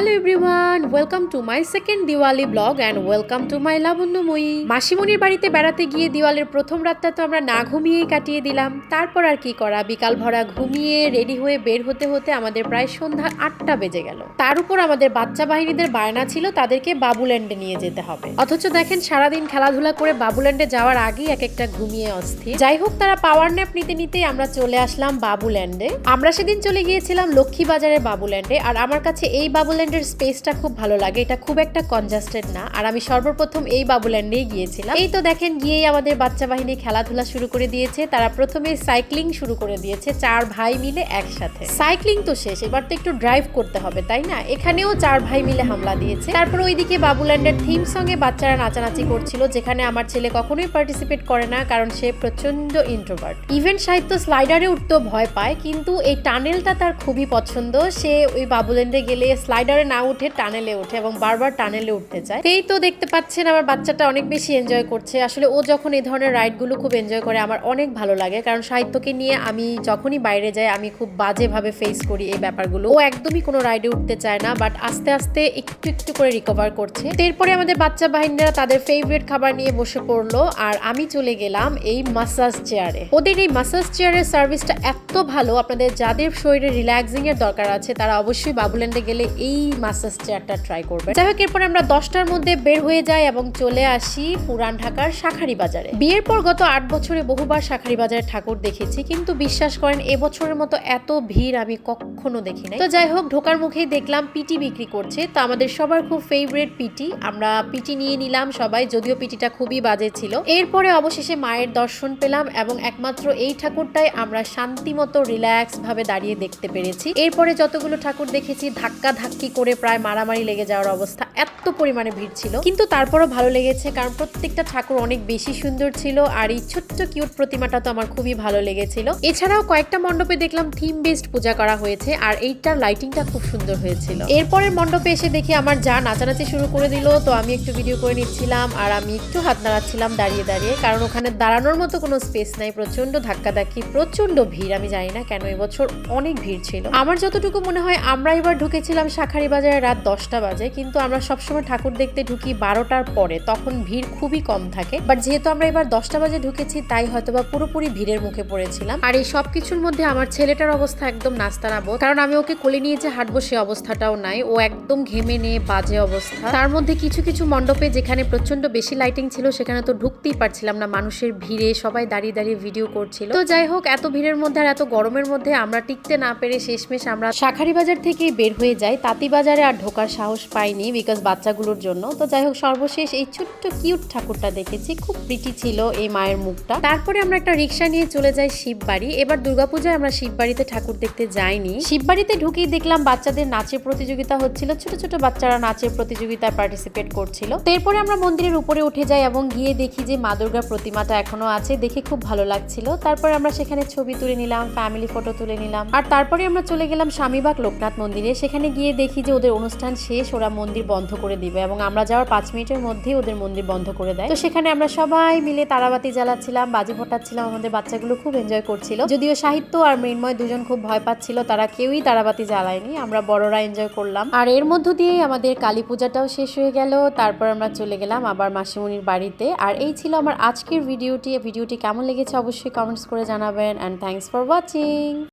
Hello everyone welcome to my second Diwali blog and welcome to my লাবণ্যময়ী মাসিমণির বাড়িতে বেড়াতে গিয়ে দিওয়ালির প্রথম রাতটা তো আমরা না ঘুমিয়েই কাটিয়ে দিলাম। তারপর আর কি করা? বিকাল ভরা ঘুমিয়ে রেডি হয়ে বের হতে হতে আমাদের প্রায় সন্ধ্যা আটটা বেজে গেল। তার উপর আমাদের বাচ্চা বাহিনীদের বায়না ছিল, তাদেরকে বাবুল্যান্ডে নিয়ে যেতে হবে। অথচ দেখেন, সারাদিন খেলাধুলা করে বাবুল্যান্ডে যাওয়ার আগেই এক একটা ঘুমিয়ে অস্থির। যাই হোক, তারা পাওয়ার ন্যাপ নিতে নিতেই আমরা চলে আসলাম বাবুল্যান্ডে। আমরা সেদিন চলে গিয়েছিলাম লক্ষ্মী বাজারের বাবুল্যান্ডে, আর আমার কাছে এই বাবুল্যান্ডের স্পেসটা খুব ভালো লাগে। এটা খুব একটা কনজাস্টেড না। আর আমি সর্বপ্রথম এই বাবুল্যান্ডেই গিয়েছিলাম। এই তো দেখেন, গিয়েই আমাদের বাচ্চা বাহিনী খেলাধুলা শুরু করে দিয়েছে। তারা প্রথমে সাইক্লিং শুরু করে দিয়েছে, চার ভাই মিলে একসাথে। সাইক্লিং তো শেষ, এবার তো একটু ড্রাইভ করতে হবে, তাই না? এখানেও চার ভাই মিলে হামলা দিয়েছে। তারপর ওইদিকে বাবুল্যান্ডের থিম সঙ্গে বাচ্চারা নাচানাচি করছিল, যেখানে আমার ছেলে কখনোই পার্টিসিপেট করে না, কারণ সে প্রচণ্ড ইন্ট্রোভার্ট ইভেন্ট সাহিত্য স্লাইডারে উঠতেও ভয় পায়, কিন্তু এই টানেলটা তার খুবই পছন্দ। সে ওই বাবুল্যান্ডে গেলে স্লাইডারে না উঠে টানেলে ওঠে এবং বারবার টানেলে উঠতে চায়। এই তো দেখতে পাচ্ছেন আমার বাচ্চাটা অনেক বেশি এনজয় করছে। আসলে ও যখন এই ধরনের রাইডগুলো খুব এনজয় করে, আমার অনেক ভালো লাগে। কারণ সাহিত্যকে নিয়ে আমি যখনই বাইরে যাই, আমি খুব বাজেভাবে ফেস করি এই ব্যাপারগুলো। ও একদমই কোনো রাইডে উঠতে চায় না বাট আস্তে আস্তে একটু একটু করে রিকভার করছে। এরপরে আমাদের বাচ্চা বাহিনীরা তাদের ফেভারিট খাবার নিয়ে বসে পড়ল আর আমি চলে গেলাম এই মাসাজ চেয়ারে ওদের এই মাসাজ চেয়ারের সার্ভিসটা এত ভালো। আপনাদের যাদের শরীরে রিল্যাক্সিং এর দরকার আছে, তারা অবশ্যই বাবুল্যান্ডে গেলে এই মাসাজ চেয়ারটা ট্রাই করবেন। যাই হোক, এরপর আমরা দশটার মধ্যে বের হয়ে যাই এবং চলে আসি পুরান ঢাকার শাখারি বাজারে বিয়ের পর গত আট বছরে বহুবার শাখারি বাজারে ঠাকুর দেখেছি, কিন্তু বিশ্বাস করেন এবছরের মতো এত ভিড় আমি কখনো দেখি নাই। তো যাই হোক, ঢোকার মুখেই দেখলাম পিটি বিক্রি করছে, তো আমাদের সবার খুব ফেভারিট পিটি। আমরা পিটি নিয়ে নিলাম সবাই, যদিও পিটিটা খুবই বাজে ছিল। এরপরে অবশেষে মায়ের দর্শন পেলাম এবং একমাত্র এই ঠাকুরটাই আমরা শান্তি মতো রিল্যাক্স ভাবে দাঁড়িয়ে দেখতে পেরেছি। এরপরে যতগুলো ঠাকুর দেখেছি ধাক্কা ধাক্কি করে প্রায় মারামারি লেগে যাওয়ার অবস্থা, এত পরিমাণে ভিড় ছিল। কিন্তু তারপরও ভালো লেগেছে, কারণ প্রত্যেকটা ঠাকুর অনেক বেশি সুন্দর ছিল, আর এই ছোট্ট কিউট প্রতিমাটা তো আমার খুবই ভালো লেগেছিল। এছাড়াও কয়েকটা মণ্ডপে দেখলাম থিম বেসড পূজা করা হয়েছে, আর এইটার লাইটিংটা খুব সুন্দর হয়েছিল। এরপরের মণ্ডপে এসে দেখি আমার যা নাচানাচি শুরু করে দিল, তো আমি একটু ভিডিও করে নিচ্ছিলাম, আর আমি একটু হাত নাড়াচ্ছিলাম দাঁড়িয়ে দাঁড়িয়ে, কারণ ওখানে দাঁড়ানোর মতো কোনো স্পেস নাই প্রচণ্ড ধাক্কাধাক্কি প্রচণ্ড ভিড়, আমি জানি না কেন, এবছর অনেক ভিড় ছিল। আমার যতটুকু মনে হয়, আমরা এবার ঢুকেছিলাম শাখারি বাজারে রাত দশটা বাজে, কিন্তু আমরা সবসময় ঠাকুর দেখতে ঢুকি বারোটার পরে। তখন ভিড় খুবই কম থাকে। বাট যেহেতু আমরা এবার দশটা বাজে ঢুকেছি, তাই হয়তোবা পুরোপুরি ভিড়ের মুখে পড়েছিলাম। আর এই সব কিছুর মধ্যে আমার ছেলেটার অবস্থা একদম নাস্তানাবো কারণ আমি ওকে কোলে নিয়ে যে হাঁটবো সে অবস্থাটাও নাই। ও একদম ঘেমে নিয়ে বাজে অবস্থা। তার মধ্যে কিছু কিছু মণ্ডপে যেখানে প্রচণ্ড বেশি লাইটিং ছিল, সেখানে তো ঢুকতেই পারছিলাম না। মানুষের ভিড়ে সবাই দাঁড়িয়ে দাঁড়িয়ে ভিডিও করছিল। তো যাই হোক, এত ভিড়ের মধ্যে আর এত গরমের মধ্যে আমরা টিকতে না পেরে শেষমেশ আমরা শাখারি বাজার থেকে বের হয়ে যাই। তাঁতি বাজারে আর ঢোকার সাহস পাইনি বিকজ বাচ্চাগুলোর জন্য। তো যাই হোক, সর্বশেষ এই ছোট্ট কিউট ঠাকুরটা দেখেছি। খুব প্রিটি ছিল এই মায়ের মুখটা। তারপরে আমরা একটা রিক্সা নিয়ে চলে যাই শিববাড়ি। এবার দুর্গাপূজায় আমরা শিববাড়িতে ঠাকুর দেখতে যাইনি। শিববাড়িতে ঢুকেই দেখলাম বাচ্চাদের নাচের প্রতিযোগিতা হচ্ছিল। ছোট ছোট বাচ্চারা নাচের প্রতিযোগিতায় পার্টিসিপেট করছিল। এরপরে আমরা মন্দিরের উপরে উঠে যাই এবং গিয়ে দেখি যে মা দুর্গার প্রতিমাটা এখনও আছে। দেখে খুব ভালো লাগছিল। তারপরে আমরা সেখানে ছবি তুলে নিলাম ফ্যামিলি ফটো তুলে নিলাম। আর তারপরে আমরা চলে গেলাম স্বামীবাগ লোকনাথ মন্দিরে। সেখানে গিয়ে দেখি যে ওদের অনুষ্ঠান শেষ, ওরা মন্দির বন্ধ করে দিবে এবং আমরা যাওয়ার পাঁচ মিনিটের মধ্যেই ওদের মন্দির বন্ধ করে দেয়। তো সেখানে আমরা সবাই মিলে তারাবাতি জ্বালাচ্ছিলাম, বাজি ফোটাচ্ছিলাম, আমাদের বাচ্চাগুলো খুব এনজয় করছিল। যদিও সাহিত্য আর মৃন্ময় দুজন খুব ভয় পাচ্ছিল, তারা কেউই তারাবাতি জ্বালায়নি, আমরা বড়রা এনজয় করলাম। আর এর মধ্য দিয়েই আমাদের কালী পূজাটাও শেষ হয়ে গেল, তারপর আমরা চলে গেলাম আবার মাসিমণির বাড়িতে। আর এই ছিল আমার আজকের ভিডিওটি ভিডিওটি কেমন লেগেছে অবশ্যই কমেন্টস করে জানাবেন অ্যান্ড থ্যাংকস ফর ওয়াচিং